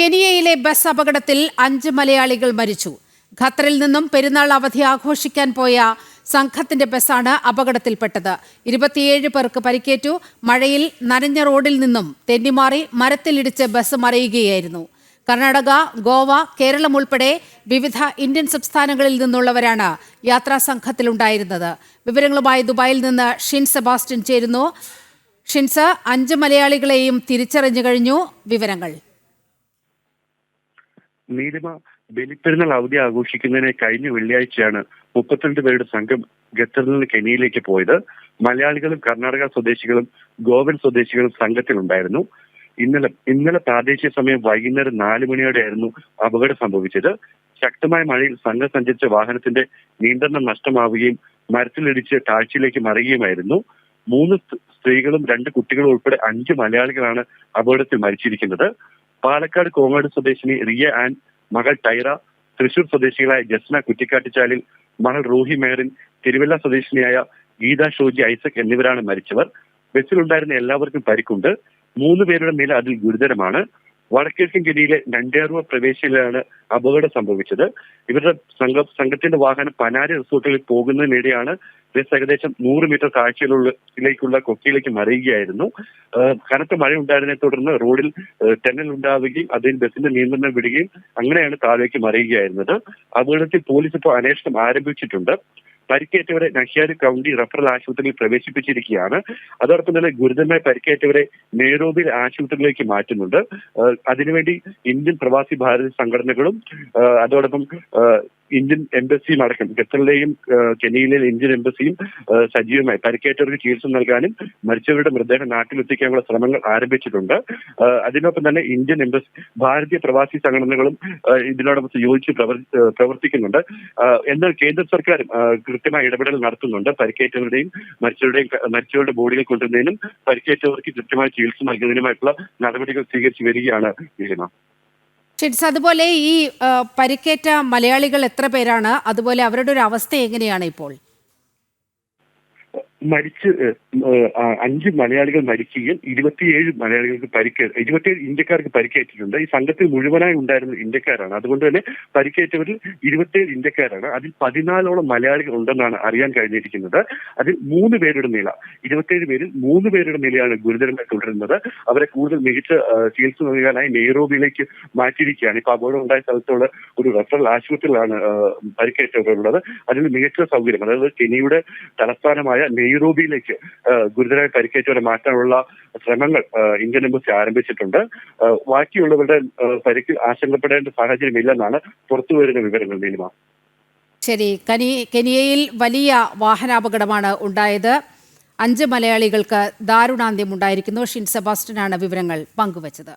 കെനിയയിലെ bus അപകടത്തിൽ അഞ്ച് മലയാളികൾ മരിച്ചു. ഖത്തറിൽ നിന്നും പെരുന്നാൾ അവധി ആഘോഷിക്കാൻ പോയ സംഘത്തിന്റെ ബസ്സാണ് അപകടത്തിൽപ്പെട്ടത്. ഇരുപത്തിയേഴ് പേർക്ക് പരിക്കേറ്റു. മഴയിൽ നനഞ്ഞ റോഡിൽ നിന്നും തെന്നിമാറി മരത്തിലിടിച്ച് ബസ് മറിയുകയായിരുന്നു. കർണാടക ഗോവ കേരളം ഉൾപ്പെടെ വിവിധ ഇന്ത്യൻ സംസ്ഥാനങ്ങളിൽ നിന്നുള്ളവരാണ് യാത്രാ സംഘത്തിലുണ്ടായിരുന്നത്. വിവരങ്ങളുമായി ദുബായിൽ നിന്ന് ഷിൻ സെബാസ്റ്റ്യൻ ചേരുന്നു. ഷിൻസ് അഞ്ച് മലയാളികളെയും തിരിച്ചറിഞ്ഞു കഴിഞ്ഞു. വിവരങ്ങൾ. നീലിമ ബലിപ്പെരുന്നാൾ അവധി ആഘോഷിക്കുന്നതിന് കഴിഞ്ഞ വെള്ളിയാഴ്ചയാണ് മുപ്പത്തിരണ്ട് പേരുടെ സംഘം ഖത്തറിൽ നിന്ന് കെനിയയിലേക്ക് പോയത്. മലയാളികളും കർണാടക സ്വദേശികളും ഗോവൻ സ്വദേശികളും സംഘത്തിലുണ്ടായിരുന്നു. ഇന്നലെ ഇന്നലെ പ്രാദേശിക സമയം വൈകുന്നേരം നാല് മണിയോടെയായിരുന്നു അപകടം സംഭവിച്ചത്. ശക്തമായ മഴയിൽ സംഘം സഞ്ചരിച്ച വാഹനത്തിന്റെ നിയന്ത്രണം നഷ്ടമാവുകയും മരത്തിലിടിച്ച് താഴ്ചയിലേക്ക് മറിയുകയുമായിരുന്നു. മൂന്ന് സ്ത്രീകളും രണ്ട് കുട്ടികളും ഉൾപ്പെടെ അഞ്ച് മലയാളികളാണ് അപകടത്തിൽ മരിച്ചിരിക്കുന്നത്. പാലക്കാട് കോങ്ങാട് സ്വദേശിനി റിയ ആൻഡ് മകൾ ടൈറ തൃശൂർ സ്വദേശികളായ ജസ്ന കുറ്റിക്കാട്ടിച്ചാലിൽ മകൾ റൂഹി മേറിൻ തിരുവല്ല സ്വദേശിനിയായ ഗീത ഷോജി ഐസക് എന്നിവരാണ് മരിച്ചവർ. ബസ്സിലുണ്ടായിരുന്ന എല്ലാവർക്കും പരിക്കുണ്ട്. മൂന്ന് പേരുടെ നില അതിൽ ഗുരുതരമാണ്. വടക്കിഴക്കൻ ജില്ലയിലെ നണ്ടേറുവ പ്രവേശിയിലാണ് അപകടം സംഭവിച്ചത്. ഇവരുടെ സംഘ സംഘത്തിന്റെ വാഹനം പനാരി റിസോർട്ടിൽ പോകുന്നതിനിടെയാണ് ബസ് ഏകദേശം നൂറ് മീറ്റർ താഴ്ചയിലേക്കുള്ള കൊക്കിയിലേക്ക് മറിയുകയായിരുന്നു. കനത്ത മഴ ഉണ്ടായതിനെ തുടർന്ന് റോഡിൽ തെന്നൽ ഉണ്ടാവുകയും അതിൽ ബസിന്റെ നിയന്ത്രണം വിടുകയും അങ്ങനെയാണ് താഴേക്ക് മറിയുകയായിരുന്നത്. അപകടത്തിൽ പോലീസ് ഇപ്പോൾ അന്വേഷണം ആരംഭിച്ചിട്ടുണ്ട്. പരിക്കേറ്റവരെ നഷ്യാരി കൗണ്ടി റഫറൽ ആശുപത്രിയിൽ പ്രവേശിപ്പിച്ചിരിക്കുകയാണ്. അതോടൊപ്പം തന്നെ ഗുരുതരമായി പരിക്കേറ്റവരെ നെയ്റോബിൽ ആശുപത്രിയിലേക്ക് മാറ്റുന്നുണ്ട്. അതിനുവേണ്ടി ഇന്ത്യൻ പ്രവാസി ഭാരത സംഘടനകളും അതോടൊപ്പം ഇന്ത്യൻ എംബസിയും അടക്കം ഖത്തറിലെയും കെനിയയിലെയും ഇന്ത്യൻ എംബസിയും സജീവമായി പരിക്കേറ്റവർക്ക് ചികിത്സ നൽകാനും മരിച്ചവരുടെ മൃതദേഹം നാട്ടിലെത്തിക്കാനുള്ള ശ്രമങ്ങൾ ആരംഭിച്ചിട്ടുണ്ട്. അതിനൊപ്പം തന്നെ ഇന്ത്യൻ എംബസി ഭാരതീയ പ്രവാസി സംഘടനകളും ഇതിനോടൊപ്പം യോജിച്ച് പ്രവർത്തിക്കുന്നുണ്ട്. എന്നാൽ കേന്ദ്ര സർക്കാരും കൃത്യമായ ഇടപെടൽ നടത്തുന്നുണ്ട്. പരിക്കേറ്റവരുടെയും മരിച്ചവരുടെയും മരിച്ചവരുടെ ബോഡികൾ കൊണ്ടുവരുന്നതിനും പരിക്കേറ്റവർക്ക് കൃത്യമായ ചികിത്സ നൽകുന്നതിനുമായിട്ടുള്ള നടപടികൾ സ്വീകരിച്ചു വരികയാണ് ഷിൻസ് അതുപോലെ ഈ പരിക്കേറ്റ മലയാളികൾ എത്ര പേരാണ്? അതുപോലെ അവരുടെ ഒരു അവസ്ഥ എങ്ങനെയാണ് ഇപ്പോൾ? മരിച്ച് അഞ്ച് മലയാളികൾ മരിക്കുകയും ഇരുപത്തിയേഴ് മലയാളികൾക്ക് പരിക്കേ ഇരുപത്തിയേഴ് ഇന്ത്യക്കാർക്ക് പരിക്കേറ്റിട്ടുണ്ട്. ഈ സംഘത്തിൽ മുഴുവനായി ഉണ്ടായിരുന്ന ഇന്ത്യക്കാരാണ്. അതുകൊണ്ട് തന്നെ പരിക്കേറ്റവരിൽ ഇരുപത്തിയേഴ് ഇന്ത്യക്കാരാണ്. അതിൽ പതിനാലോളം മലയാളികൾ ഉണ്ടെന്നാണ് അറിയാൻ കഴിഞ്ഞിരിക്കുന്നത്. അതിൽ മൂന്ന് പേരുടെ നില ഇരുപത്തിയേഴ് പേരിൽ മൂന്ന് പേരുടെ നിലയാണ് ഗുരുതരമായി തുടരുന്നത്. അവരെ കൂടുതൽ മികച്ച ചികിത്സ നൽകാനായി നെയ്റോബിയിലേക്ക് മാറ്റിയിരിക്കുകയാണ്. ഇപ്പൊ അപകടം ഉണ്ടായ സ്ഥലത്തുള്ള ഒരു റഫറൽ ആശുപത്രിയിലാണ് പരിക്കേറ്റവരുള്ളത്. അതിന് മികച്ച സൗകര്യം അതായത് കെനിയുടെ തലസ്ഥാനമായ നെയ്റോബിയിലേക്ക് ഗുരുതരമായി പരിക്കേറ്റവരെ മാറ്റാനുള്ള ശ്രമങ്ങൾ ഇന്ത്യൻ എംബസി ആരംഭിച്ചിട്ടുണ്ട്. ബാക്കിയുള്ളവരുടെ പരിക്ക് ആശങ്കപ്പെടേണ്ട സാഹചര്യമില്ലെന്നാണ് പുറത്തു വരുന്ന വിവരങ്ങൾ നീലിമ. ശരി. കനി കെനിയയിൽ വലിയ വാഹനാപകടമാണ് ഉണ്ടായത്. അഞ്ച് മലയാളികൾക്ക് ദാരുണാന്ത്യം ഉണ്ടായിരിക്കുന്നു. ഷിൻ സെബാസ്റ്റ്യനാണ് വിവരങ്ങൾ പങ്കുവച്ചത്.